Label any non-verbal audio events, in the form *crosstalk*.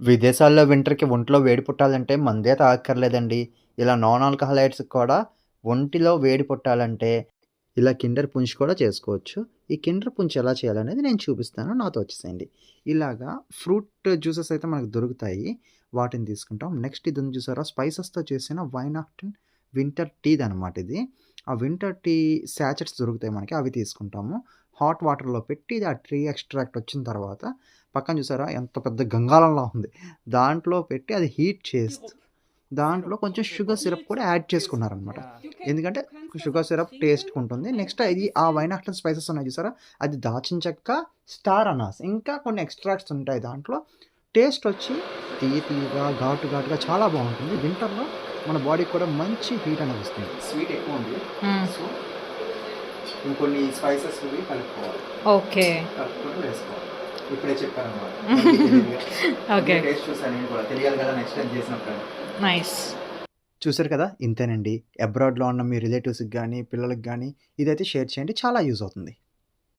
విదేశాల్లో వింటర్‌కి ఒంట్లో వేడి పుట్టాలంటే మందే తాగక్కర్లేదండి. ఇలా నాన్ ఆల్కహాలైడ్స్ కూడా ఒంటిలో వేడి పుట్టాలంటే ఇలా కిండర్ పుంచ్ కూడా చేసుకోవచ్చు. ఈ కిండర్ పుంచ్ ఎలా చేయాలనేది నేను చూపిస్తాను. నాతో వచ్చేసేయండి. ఇలాగా ఫ్రూట్ జ్యూసెస్ అయితే మనకు దొరుకుతాయి. వాటిని తీసుకుంటాం. నెక్స్ట్ ఇది చూసారా స్పైసెస్‌తో చేసిన వైన్ ఆఫ్టన్ వింటర్ టీదనమాట ఇది. ఆ వింటర్ టీ శాచెట్స్ దొరుకుతాయి మనకి. అవి తీసుకుంటాము. హాట్ వాటర్‌లో పెట్టి ఆ టీ ఎక్స్ట్రాక్ట్ వచ్చిన తర్వాత పక్కన చూసారా ఎంత పెద్ద గంగాళంలా ఉంది. దాంట్లో పెట్టి అది హీట్ చేస్తూ దాంట్లో కొంచెం షుగర్ సిరప్ కూడా యాడ్ చేసుకున్నారనమాట. ఎందుకంటే షుగర్ సిరప్ టేస్ట్ ఉంటుంది. నెక్స్ట్ ఇది ఆ వైనాక్టన్ స్పైసెస్ ఉన్నాయి చూసారా అది దాచిన చెక్క, స్టార్ అనాస్ ఇంకా కొన్ని ఎక్స్ట్రాక్ట్స్ ఉంటాయి దాంట్లో. టేస్ట్ వచ్చి తియ్య తియ్యగా, ఘాటు ఘాటుగా చాలా బావుంటుంది. వింటర్‌లో మన బాడీకి కూడా మంచి హీట్ అనేది వస్తుంది. స్వీట్ ఎక్కువ ఉంది. సో ఇంకొన్ని స్పైసెస్ ఇవి కలుపుకోవాలి. ఓకే. కలుపుకొని వేసుకోవాలి. ఇప్పుడే చెప్పాననమాట. *laughs* ఓకే. టేస్ట్ చూసాను నేను కూడా. తెలియాలి కదా నెక్స్ట్ టైమ్ చేసినప్పుడు. నైస్. చూసారు కదా! ఇంతేనండి. అబ్రాడ్‌లో ఉన్న మీ రిలేటివ్స్‌కి గానీ, పిల్లలకి గానీ ఇదైతే షేర్ చేయండి. చాలా యూజ్ అవుతుంది.